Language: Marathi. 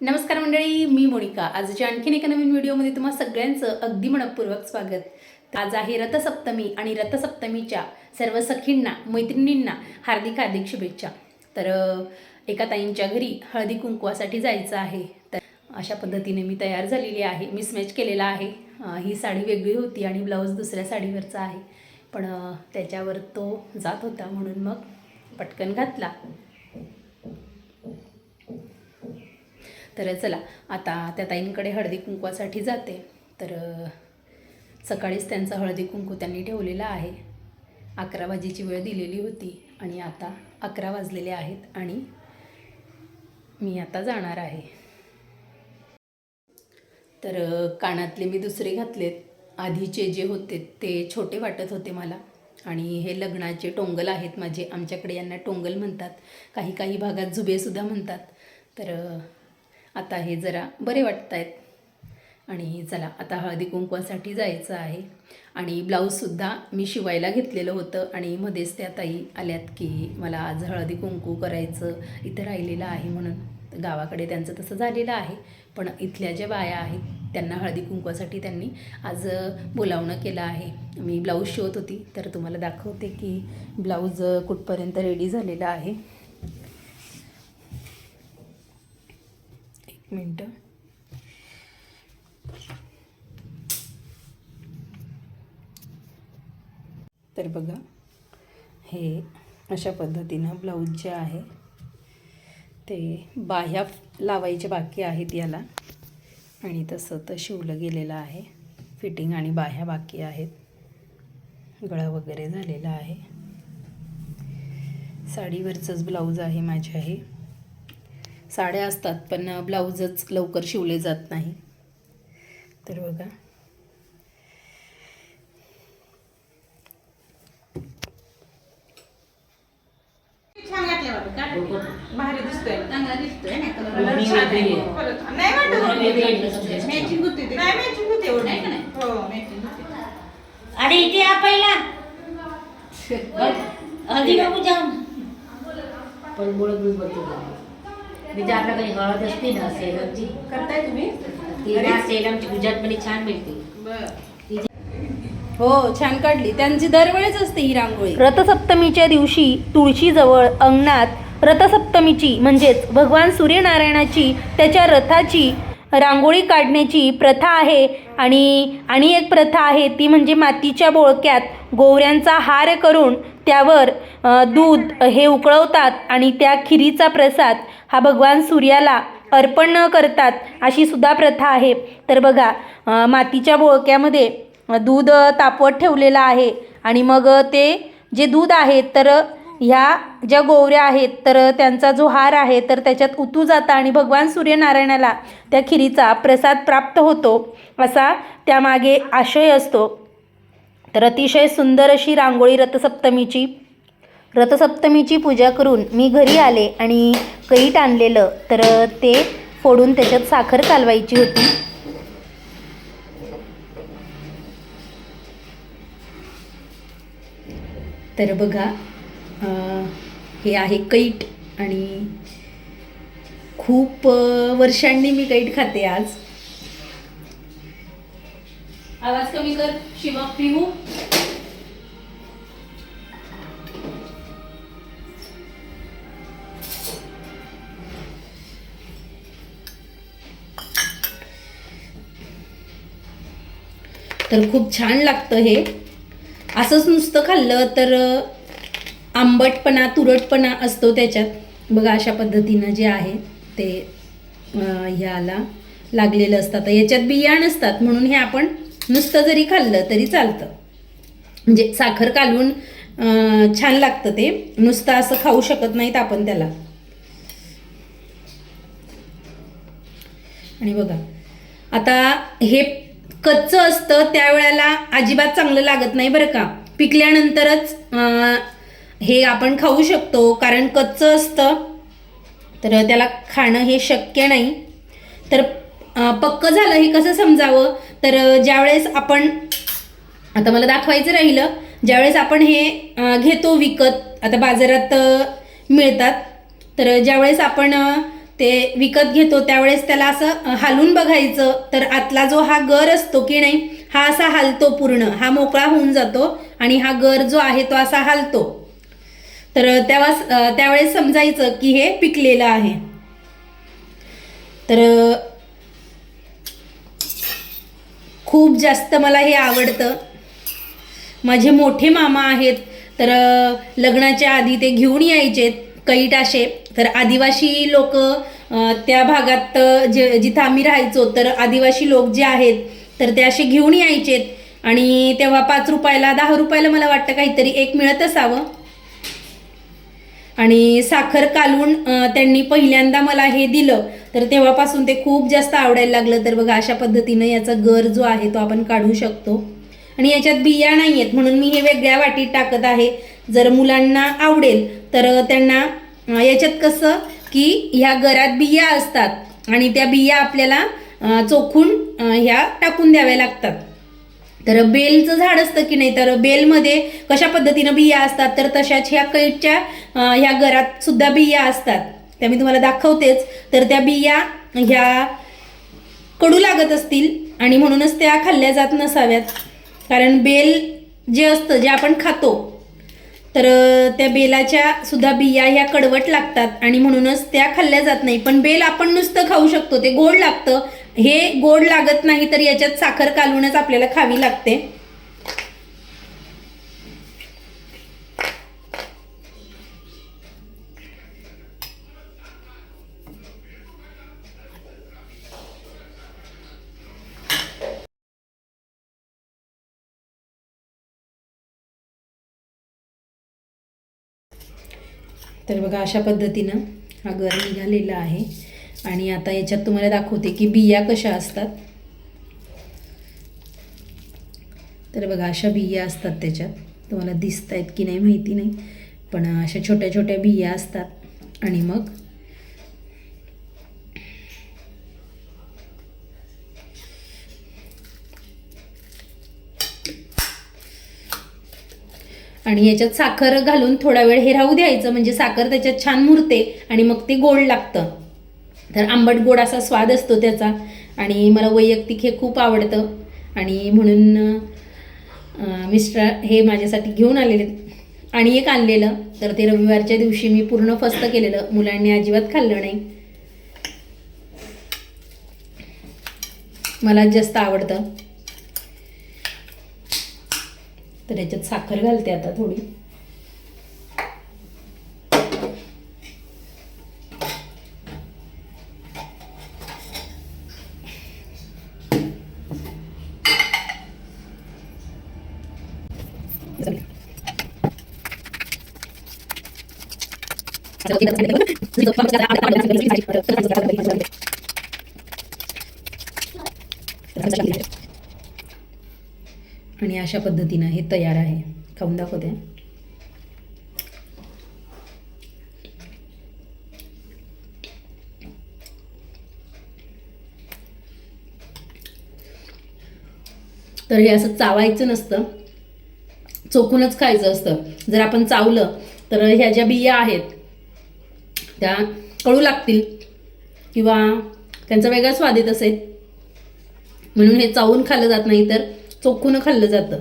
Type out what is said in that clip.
नमस्कार मंडळी मी मोनिका. आजच्या आणखीन एका नवीन व्हिडिओमध्ये तुम्हा सगळ्यांचं अगदी मनपूर्वक स्वागत. आज आहे रथसप्तमी आणि रथसप्तमीच्या सर्व सखींना मैत्रिणींना हार्दिक हार्दिक शुभेच्छा. तर एका ताईंच्या घरी हळदी कुंकवासाठी जायचं आहे. तर अशा पद्धतीने मी तयार झालेली आहे. मिसमॅच केलेला आहे. ही साडी वेगळी होती आणि ब्लाऊज दुसऱ्या साडीवरचा आहे. पण त्याच्यावर तो जात होता म्हणून मग पटकन घातला. तर चला आता त्या ताईंकडे हळदी कुंकवासाठी जाते. तर सकाळीच त्यांचा हळदी कुंकू त्यांनी ठेवलेला आहे. अकरा वाजेची वेळ दिलेली होती आणि आता अकरा वाजलेले आहेत आणि मी आता जाणार आहे. तर कानातले मी दुसरे घातलेत. आधीचे जे होते ते छोटे वाटत होते मला आणि हे लग्नाचे टोंगल आहेत माझे. आमच्याकडे यांना टोंगल म्हणतात. काही काही भागात झुबेसुद्धा म्हणतात. तर आता हे जरा बरे वाटत आहेत आणि चला आता हळदी कुंकवासाठी जायचं आहे. आणि ब्लाऊजसुद्धा मी शिवायला घेतलेलं होतं आणि मध्येच त्या ताई आल्यात की मला आज हळदी कुंकू करायचं इथं राहिलेलं आहे म्हणून. गावाकडे त्यांचं तसं झालेलं आहे. पण इथल्या ज्या बाया आहेत त्यांना हळदी कुंकवासाठी त्यांनी आज बोलावणं केलं आहे. मी ब्लाऊज शिवत होती तर तुम्हाला दाखवते की ब्लाऊज कुठपर्यंत रेडी झालेला आहे. मिनटं. तर बघा हे अशा पद्धतीनं ब्लाऊज जे आहे ते बाह्या लावायचे बाकी आहेत याला. आणि तसं तर शिवलं गेलेलं आहे. फिटिंग आणि बाह्या बाकी आहेत. गळा वगैरे झालेला आहे. साडीवरचंच ब्लाऊज आहे माझ्या हे साड्या असतात पण ब्लाऊजच लवकर शिवले जात नाही. तर बघा. भारी दिसतोय. चांगला दिसतोय नाही वाटत. मॅचिंग होती. नाही मॅचिंग होती एवढी. नाही का नाही? हो. अरे इथे या पहिला. पण बोलत मी बघतो आपल्या काही हळद असते ना सेलमची? करताय तुम्ही? ती ना सेलमची गुजरातमध्ये छान मिळते. हो छान काढली. त्यांची दरवेळेच असते ही रांगोळी. रथसप्तमीच्या दिवशी तुळशीजवळ अंगणात रथसप्तमीची म्हणजेच भगवान सूर्यनारायणाची त्याच्या रथाची रांगोळी काढण्याची प्रथा आहे. आणि आणि एक प्रथा आहे ती म्हणजे मातीच्या बोळक्यात गोवऱ्यांचा हार करून त्यावर दूध हे उकळवतात आणि त्या खिरीचा प्रसाद हा भगवान सूर्याला अर्पण करतात अशी सुद्धा प्रथा आहे. तर बघा मातीच्या बोळक्यामध्ये दूध तापवत ठेवलेलं आहे. आणि मग ते जे दूध आहे तर ह्या ज्या गोवऱ्या आहेत तर त्यांचा जो हार आहे तर त्याच्यात उतू जाता आणि भगवान सूर्यनारायणाला त्या खिरीचा प्रसाद प्राप्त होतो. असा त्यामागे आशय असतो. तर अतिशय सुंदर अशी रांगोळी रथसप्तमीची रथसप्तमीची पूजा करून मी घरी आले आणि कैट आणलेलं तर ते फोडून त्याच्यात साखर कालवायची होती. तर बघा हे आहे कैट आणि खूप वर्षांनी मी कैट खाते आज. आवाज कमी कर शिवा पिहू तर खूप छान लागतं हे. असंच नुसतं खाल्लं तर आंबटपणा तुरटपणा असतो त्याच्यात. बघा अशा पद्धतीनं जे आहे ते ह्याला लागलेलं असतात याच्यात बिया नसतात म्हणून हे आपण नुसतं जरी खाल्लं तरी चालतं. म्हणजे साखर कालवून छान लागतं ते. नुसतं असं खाऊ शकत नाहीत आपण त्याला. आणि बघा आता हे कच्चं असतं त्यावेळेला अजिबात चांगलं लागत नाही बरं का. पिकल्यानंतरच हे आपण खाऊ शकतो कारण कच्चं असतं. तर त्याला खाणं हे शक्य नाही. तर पक्कं पक्क झालं हे कसं समजावं? तर ज्यावेळेस आपण आता मला दाखवायचं राहिलं ज्यावेळेस आपण हे घेतो विकत आता बाजारात मिळतात. तर ज्यावेळेस आपण ते विकत घेतो त्यावेळेस त्याला असं हालून बघायचं तर आतला जो हा गर असतो की नाही हा असा हालतो पूर्ण. हा मोकळा होऊन जातो आणि हा गर जो आहे तो असा हालतो. तर तेव्हा त्यावेळेस समजायचं की हे पिकलेलं आहे. तर खूप जास्त मला हे आवडतं. माझे मोठे मामा आहेत तर लग्नाच्या आधी ते घेऊन यायचे कैट असे तर आदिवासी लोक त्या भागात जे जिथं आम्ही राहायचो तर आदिवासी लोक जे आहेत तर ते असे घेऊन यायचेत आणि तेव्हा पाच रुपयाला दहा रुपयाला मला वाटतं काहीतरी एक मिळत असावं. आणि साखर कालवून त्यांनी पहिल्यांदा मला हे दिलं. तर तेव्हापासून ते खूप जास्त आवडायला लागलं. तर बघा अशा पद्धतीनं याचा गर जो आहे तो आपण काढू शकतो. आणि याच्यात बिया नाही आहेत म्हणून मी हे वेगळ्या वाटीत टाकत आहे. जर मुलांना आवडेल तर त्यांना याच्यात कसं की ह्या गरात बिया असतात आणि त्या बिया आपल्याला चोखून ह्या टाकून द्याव्या लागतात. तर बेलचं झाड असतं की नाही तर बेलमध्ये कशा पद्धतीनं बिया असतात तर तशाच ह्या कैटच्या ह्या घरात सुद्धा बिया असतात. त्या मी तुम्हाला दाखवतेच. तर त्या बिया ह्या कडू लागत असतील आणि म्हणूनच त्या खाल्ल्या जात नसाव्यात. कारण बेल जे असतं जे आपण खातो तर त्या बेलाच्या सुद्धा बिया ह्या कडवट लागतात आणि म्हणूनच त्या खाल्ल्या जात नाही. पण बेल आपण नुसतं खाऊ शकतो ते गोड लागतं हे गोड लागत नाही तर याच्यात साखर कालवूनच आपल्याला खावी लागते. तर बघा अशा पद्धतीनं हा गर निघालेला आहे. आणि आता याच्यात तुम्हाला दाखवते की बिया कशा असतात. तर बघा अशा बिया असतात त्याच्यात. तुम्हाला दिसत आहेत की नाही माहिती नाही पण अशा छोट्या छोट्या बिया असतात. आणि मग आणि याच्यात साखर घालून थोडा वेळ हे राहू द्यायचं म्हणजे साखर त्याच्यात छान मुरते आणि मग ते गोड लागतं. तर आंबट गोड असा स्वाद असतो त्याचा. आणि मला वैयक्तिक हे खूप आवडतं. आणि म्हणून मिस्टर हे माझ्यासाठी घेऊन आलेले. आणि एक आणलेलं. तर ते रविवारच्या दिवशी मी पूर्ण फस्त केलेलं. मुलांनी अजिबात खाल्लं नाही. मला जास्त आवडतं. तर याच्यात साखर घालते आता थोडी. आणि अशा पद्धतीनं हे तयार आहे. खाऊन दाखवते. तर हे असं चावायचं नसतं. चोखूनच खायचं असतं. जर आपण चावलं तर ह्या ज्या बिया आहेत त्या कळू लागतील. किंवा त्यांचा वेगळा स्वाद येत असेल. म्हणून हे चावून खाल्लं जात नाही तर चोखून खाल्लं जातं.